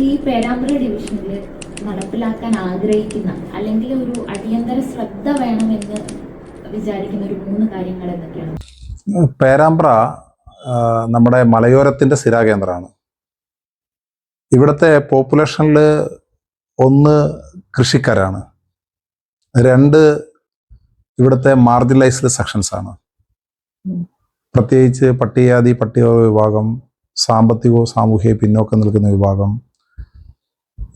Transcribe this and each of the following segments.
ഈ പേരാമ്പ്ര ഡിവിഷനിൽ നടപ്പിലാക്കാൻ ആഗ്രഹിക്കുന്ന അല്ലെങ്കിൽ ഒരു അടിയന്തര ശ്രദ്ധ വേണമെന്ന് വിചാരിക്കുന്ന ഒരു മൂന്ന് കാര്യങ്ങൾ എന്തൊക്കെയാണ്? പേരാമ്പ്ര നമ്മുടെ മലയോരത്തിന്റെ സ്ഥിരാകേന്ദ്രമാണ്. ഇവിടുത്തെ പോപ്പുലേഷനിൽ ഒന്ന് കൃഷിക്കാരാണ്. രണ്ട് ഇവിടുത്തെ മാർജിനലൈസ്ഡ് സെക്ഷൻസ് ആണ്. പ്രത്യേകിച്ച് പട്ടികജാതി പട്ടിക വിഭാഗം സാമ്പത്തികവും സാമൂഹിക പിന്നോക്കം നിൽക്കുന്ന വിഭാഗം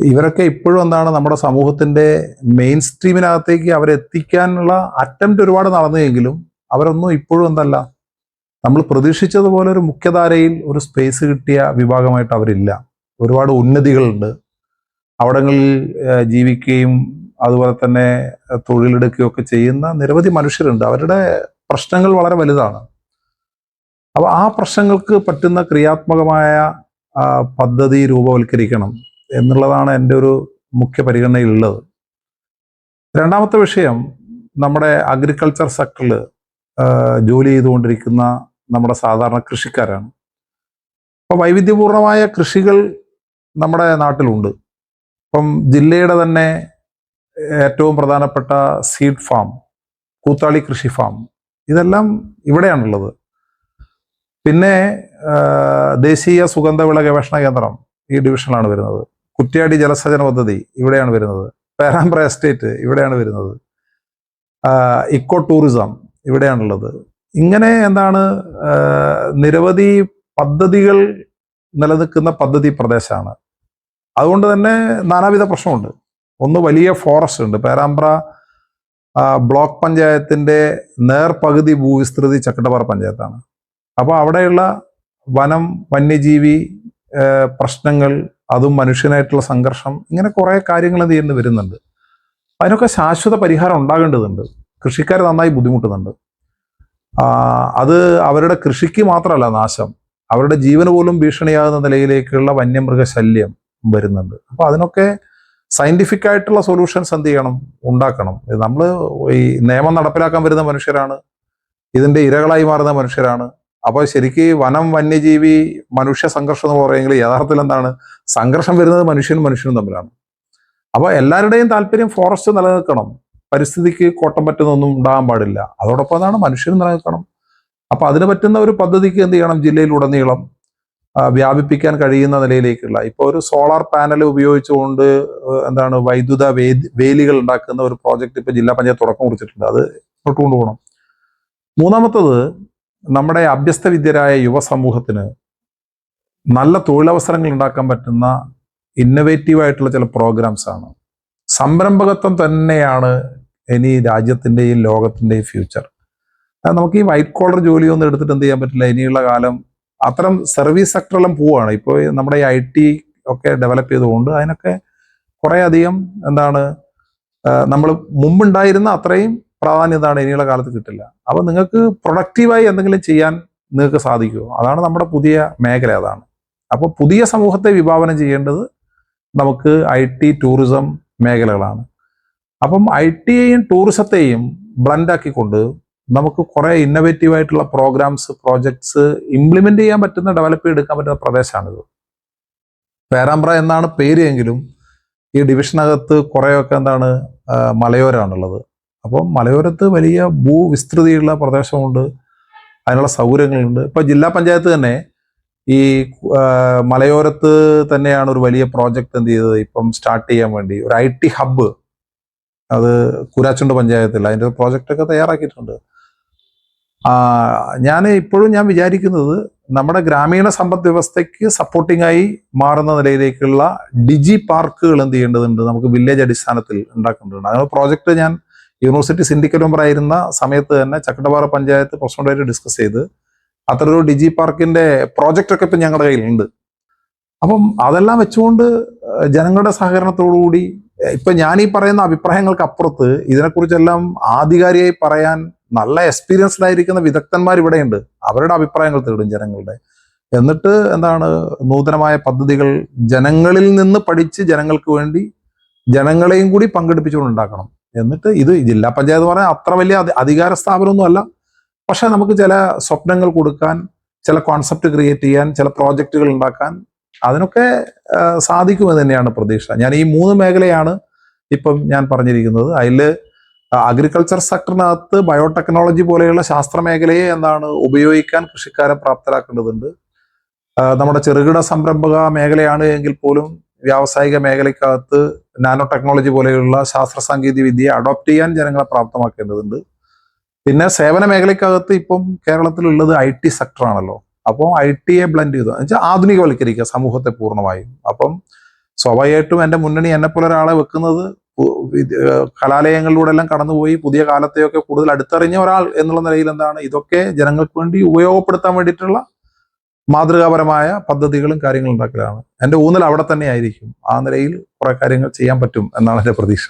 ഇവരൊക്കെ ഇപ്പോഴും എന്താണ് നമ്മുടെ സമൂഹത്തിന്റെ മെയിൻ സ്ട്രീമിനകത്തേക്ക് അവരെത്തിക്കാനുള്ള അറ്റംപ്റ്റ് ഒരുപാട് നടന്നുവെങ്കിലും അവരൊന്നും ഇപ്പോഴും എന്തല്ല. നമ്മൾ പ്രതീക്ഷിച്ചതുപോലെ ഒരു മുഖ്യധാരയിൽ ഒരു സ്പേസ് കിട്ടിയ വിഭാഗമായിട്ട് അവരില്ല. ഒരുപാട് ഉന്നതികളുണ്ട്. അവിടങ്ങളിൽ ജീവിക്കുകയും അതുപോലെ തന്നെ തൊഴിലെടുക്കുകയും ഒക്കെ ചെയ്യുന്ന നിരവധി മനുഷ്യരുണ്ട്. അവരുടെ പ്രശ്നങ്ങൾ വളരെ വലുതാണ്. അപ്പോൾ ആ പ്രശ്നങ്ങൾക്ക് പറ്റുന്ന ക്രിയാത്മകമായ പദ്ധതി രൂപവൽക്കരിക്കണം. എന്നുള്ളതാണ് എന്റെ ഒരു മുഖ്യ പരിഗണനയിലുള്ളത്. രണ്ടാമത്തെ വിഷയം നമ്മുടെ അഗ്രികൾച്ചർ സെക്ടറിൽ ജോലി ചെയ്തുകൊണ്ടിരിക്കുന്ന നമ്മുടെ സാധാരണ കൃഷിക്കാരാണ്. അപ്പോൾ വൈവിധ്യപൂർണമായ കൃഷികൾ നമ്മുടെ നാട്ടിലുണ്ട്. ഇപ്പം ജില്ലയുടെ തന്നെ ഏറ്റവും പ്രധാനപ്പെട്ട സീഡ് ഫാം കൂത്താളി കൃഷി ഫാം ഇതെല്ലാം ഇവിടെയാണുള്ളത്. പിന്നെ ദേശീയ സുഗന്ധവിള ഗവേഷണ കേന്ദ്രം ഈ ഡിവിഷനിലാണ് വരുന്നത്. കുറ്റ്യാടി ജലസേചന പദ്ധതി ഇവിടെയാണ് വരുന്നത്. പേരാമ്പ്ര എസ്റ്റേറ്റ് ഇവിടെയാണ് വരുന്നത്. ഇക്കോ ടൂറിസം ഇവിടെയാണുള്ളത്. ഇങ്ങനെ എന്താണ് നിരവധി പദ്ധതികൾ നിലനിൽക്കുന്ന പദ്ധതി പ്രദേശമാണ്. അതുകൊണ്ട് തന്നെ നാനാവിധ പ്രശ്നമുണ്ട്. ഒന്ന് വലിയ ഫോറസ്റ്റ് ഉണ്ട്. പേരാമ്പ്ര ബ്ലോക്ക് പഞ്ചായത്തിന്റെ നേർപകുതി ഭൂവിസ്തൃതി ചക്കട്ടപ്പാറ പഞ്ചായത്താണ്. അപ്പോൾ അവിടെയുള്ള വനം വന്യജീവി പ്രശ്നങ്ങൾ അതും മനുഷ്യനായിട്ടുള്ള സംഘർഷം ഇങ്ങനെ കുറേ കാര്യങ്ങൾ എന്ത് ചെയ്യുന്നു വരുന്നുണ്ട്. അതിനൊക്കെ ശാശ്വത പരിഹാരം ഉണ്ടാകേണ്ടതുണ്ട്. കൃഷിക്കാർ നന്നായി ബുദ്ധിമുട്ടുന്നുണ്ട്. അത് അവരുടെ കൃഷിക്ക് മാത്രമല്ല നാശം. അവരുടെ ജീവന് പോലും ഭീഷണിയാകുന്ന നിലയിലേക്കുള്ള വന്യമൃഗ ശല്യം വരുന്നുണ്ട്. അപ്പോൾ അതിനൊക്കെ സയന്റിഫിക് ആയിട്ടുള്ള സൊല്യൂഷൻസ് എന്ത് ചെയ്യണം? ഉണ്ടാക്കണം. നമ്മൾ ഈ നിയമം നടപ്പിലാക്കാൻ വരുന്ന മനുഷ്യരാണ്. ഇതിന്റെ ഇരകളായി മാറുന്ന മനുഷ്യരാണ്. അപ്പോൾ ശരിക്ക് വനം വന്യജീവി മനുഷ്യ സംഘർഷം എന്ന് പറയുമെങ്കിൽ യഥാർത്ഥത്തിൽ എന്താണ്? സംഘർഷം വരുന്നത് മനുഷ്യനും മനുഷ്യനും തമ്മിലാണ്. അപ്പോൾ എല്ലാവരുടെയും താല്പര്യം ഫോറസ്റ്റ് നിലനിൽക്കണം. പരിസ്ഥിതിക്ക് കോട്ടം പറ്റുന്നൊന്നും ഉണ്ടാകാൻ പാടില്ല. അതോടൊപ്പം എന്താണ്? മനുഷ്യനും നിലനിൽക്കണം. അപ്പോൾ അതിന് പറ്റുന്ന ഒരു പദ്ധതിക്ക് എന്ത് ചെയ്യണം? ജില്ലയിലുടനീളം വ്യാപിപ്പിക്കാൻ കഴിയുന്ന നിലയിലേക്കുള്ള. ഇപ്പോൾ ഒരു സോളാർ പാനൽ ഉപയോഗിച്ചുകൊണ്ട് എന്താണ് വൈദ്യുത വേലികൾ ഉണ്ടാക്കുന്ന ഒരു പ്രോജക്റ്റ് ഇപ്പൊ ജില്ലാ പഞ്ചായത്ത് തുടക്കം കുറിച്ചിട്ടുണ്ട്. അത് മുന്നോട്ട് കൊണ്ടുപോകണം. മൂന്നാമത്തത് നമ്മുടെ അഭ്യസ്തവിദ്യരായ യുവസമൂഹത്തിന് നല്ല തൊഴിലവസരങ്ങൾ ഉണ്ടാക്കാൻ പറ്റുന്ന ഇന്നവേറ്റീവ് ആയിട്ടുള്ള ചില പ്രോഗ്രാംസ് ആണ്. സംരംഭകത്വം തന്നെയാണ് ഇനി രാജ്യത്തിന്റെയും ലോകത്തിന്റെയും ഫ്യൂച്ചർ നമുക്ക് ഈ വൈറ്റ് കോളർ ജോലിയൊന്നും എടുത്തിട്ട് എന്ത് ചെയ്യാൻ പറ്റില്ല. ഇനിയുള്ള കാലം അത്തരം സർവീസ് സെക്ടറെല്ലാം പോവുകയാണ് ഇപ്പോൾ നമ്മുടെ ഐ ടി ഒക്കെ ഡെവലപ്പ് ചെയ്തുകൊണ്ട് അതിനൊക്കെ കുറേ അധികം എന്താണ് നമ്മൾ മുമ്പുണ്ടായിരുന്ന അത്രയും പ്രാധാന്യം എന്താണ്? ഇനിയുള്ള കാലത്ത് കിട്ടില്ല. അപ്പോൾ നിങ്ങൾക്ക് പ്രൊഡക്റ്റീവായി എന്തെങ്കിലും ചെയ്യാൻ നിങ്ങൾക്ക് സാധിക്കുമോ അതാണ് നമ്മുടെ പുതിയ മേഖല അതാണ്. അപ്പോൾ പുതിയ സമൂഹത്തെ വിഭാവനം ചെയ്യേണ്ടത് നമുക്ക് ഐ ടി ടൂറിസം മേഖലകളാണ്. അപ്പം ഐ ടിയെയും ടൂറിസത്തെയും ബ്ലൻഡാക്കിക്കൊണ്ട് നമുക്ക് കുറെ ഇന്നവേറ്റീവ് ആയിട്ടുള്ള പ്രോഗ്രാംസ് പ്രോജക്ട്സ് ഇംപ്ലിമെന്റ് ചെയ്യാൻ പറ്റുന്ന ഡെവലപ്പ് ചെയ്തെടുക്കാൻ പറ്റുന്ന പ്രദേശമാണിത് പേരാമ്പ്ര എന്നാണ് പേര് എങ്കിലും ഈ ഡിവിഷനകത്ത് കുറേയൊക്കെ എന്താണ് മലയോരമാണുള്ളത്. അപ്പം മലയോരത്ത് വലിയ ഭൂവിസ്തൃതിയുള്ള പ്രദേശമുണ്ട്. അതിനുള്ള സൗകര്യങ്ങളുണ്ട്. ഇപ്പോൾ ജില്ലാ പഞ്ചായത്ത് തന്നെ ഈ മലയോരത്ത് തന്നെയാണ് ഒരു വലിയ പ്രോജക്റ്റ് എന്ത് ചെയ്തത്. ഇപ്പം സ്റ്റാർട്ട് ചെയ്യാൻ വേണ്ടി ഒരു ഐ ടി ഹബ്ബ് അത് കുരാച്ചുണ്ട് പഞ്ചായത്തിൽ. അതിന്റെ പ്രോജക്റ്റൊക്കെ തയ്യാറാക്കിയിട്ടുണ്ട്. ഞാൻ ഇപ്പോഴും ഞാൻ വിചാരിക്കുന്നത് നമ്മുടെ ഗ്രാമീണ സമ്പദ് വ്യവസ്ഥയ്ക്ക് സപ്പോർട്ടിംഗ് ആയി മാറുന്ന നിലയിലേക്കുള്ള ഡിജി പാർക്കുകൾ എന്ത് ചെയ്യേണ്ടതുണ്ട്. നമുക്ക് വില്ലേജ് അടിസ്ഥാനത്തിൽ ഉണ്ടാക്കേണ്ടതുണ്ട്. അങ്ങനെ പ്രോജക്റ്റ് ഞാൻ യൂണിവേഴ്സിറ്റി സിൻഡിക്കറ്റ് മെമ്പർ ആയിരുന്ന സമയത്ത് തന്നെ ചക്കട്ടപാറ പഞ്ചായത്ത് പ്രസിഡന്റായിട്ട് ഡിസ്കസ് ചെയ്ത് അത്തരൊരു ഡിജി പാർക്കിന്റെ പ്രോജക്റ്റ് ഒക്കെ ഇപ്പം ഞങ്ങളുടെ കയ്യിലുണ്ട്. അപ്പം അതെല്ലാം വെച്ചുകൊണ്ട് ജനങ്ങളുടെ സഹകരണത്തോടുകൂടി ഇപ്പൊ ഞാൻ ഈ പറയുന്ന അഭിപ്രായങ്ങൾക്ക് അപ്പുറത്ത് ഇതിനെക്കുറിച്ചെല്ലാം ആധികാരികമായി പറയാൻ നല്ല എക്സ്പീരിയൻസ്ഡ് ആയിരിക്കുന്ന വിദഗ്ധന്മാർ ഇവിടെയുണ്ട്. അവരുടെ അഭിപ്രായങ്ങൾ തേടും ജനങ്ങളുടെ. എന്നിട്ട് എന്താണ് നൂതനമായ പദ്ധതികൾ ജനങ്ങളിൽ നിന്ന് പഠിച്ച് ജനങ്ങൾക്ക് വേണ്ടി ജനങ്ങളെയും കൂടി പങ്കെടുപ്പിച്ചുകൊണ്ട് ഉണ്ടാക്കണം. എന്നിട്ട് ഇത് ജില്ലാ പഞ്ചായത്ത് പറഞ്ഞാൽ അത്ര വലിയ അധികാര സ്ഥാപനമൊന്നുമല്ല. പക്ഷേ നമുക്ക് ചില സ്വപ്നങ്ങൾ കൊടുക്കാൻ ചില കോൺസെപ്റ്റ് ക്രിയേറ്റ് ചെയ്യാൻ ചില പ്രോജക്റ്റുകൾ ഉണ്ടാക്കാൻ അതിനൊക്കെ സാധിക്കുമെന്ന് തന്നെയാണ് പ്രതീക്ഷ. ഞാൻ ഈ മൂന്ന് മേഖലയാണ് ഇപ്പം ഞാൻ പറഞ്ഞിരിക്കുന്നത്. അതിൽ അഗ്രികൾച്ചർ സെക്ടറിനകത്ത് ബയോടെക്നോളജി പോലെയുള്ള ശാസ്ത്ര മേഖലയെ എന്താണ് ഉപയോഗിക്കാൻ കൃഷിക്കാരെ പ്രാപ്തരാക്കേണ്ടതുണ്ട്. നമ്മുടെ ചെറുകിട സംരംഭക മേഖലയാണ് എങ്കിൽ പോലും വ്യാവസായിക മേഖലയ്ക്കകത്ത് നാനോ ടെക്നോളജി പോലെയുള്ള ശാസ്ത്ര സാങ്കേതിക വിദ്യയെ അഡോപ്റ്റ് ചെയ്യാൻ ജനങ്ങളെ പ്രാപ്തമാക്കേണ്ടതുണ്ട്. പിന്നെ സേവന മേഖലയ്ക്കകത്ത് ഇപ്പം കേരളത്തിലുള്ളത് ഐ ടി സെക്ടറാണല്ലോ അപ്പോൾ ഐ ടിയെ ബ്ലെൻഡ് ചെയ്തു വെച്ചാൽ ആധുനികവൽക്കരിക്കുക സമൂഹത്തെ പൂർണമായും. അപ്പം സ്വാഭാവികമായിട്ടും എന്റെ മുന്നണി എന്നെ പോലെ ഒരാളെ വെക്കുന്നത് കലാലയങ്ങളിലൂടെ എല്ലാം കടന്നുപോയി പുതിയ കാലത്തെയൊക്കെ കൂടുതൽ അടുത്തറിഞ്ഞ ഒരാൾ എന്നുള്ള നിലയിൽ എന്താണ്? ഇതൊക്കെ ജനങ്ങൾക്ക് വേണ്ടി ഉപയോഗപ്പെടുത്താൻ വേണ്ടിയിട്ടുള്ള മാതൃകാപരമായ പദ്ധതികളും കാര്യങ്ങളും ഉണ്ടാക്കലാണ്. എന്റെ ഊന്നൽ അവിടെ തന്നെ ആയിരിക്കും. ആ നിലയിൽ കുറേ കാര്യങ്ങൾ ചെയ്യാൻ പറ്റും എന്നാണ് എന്റെ പ്രതീക്ഷ.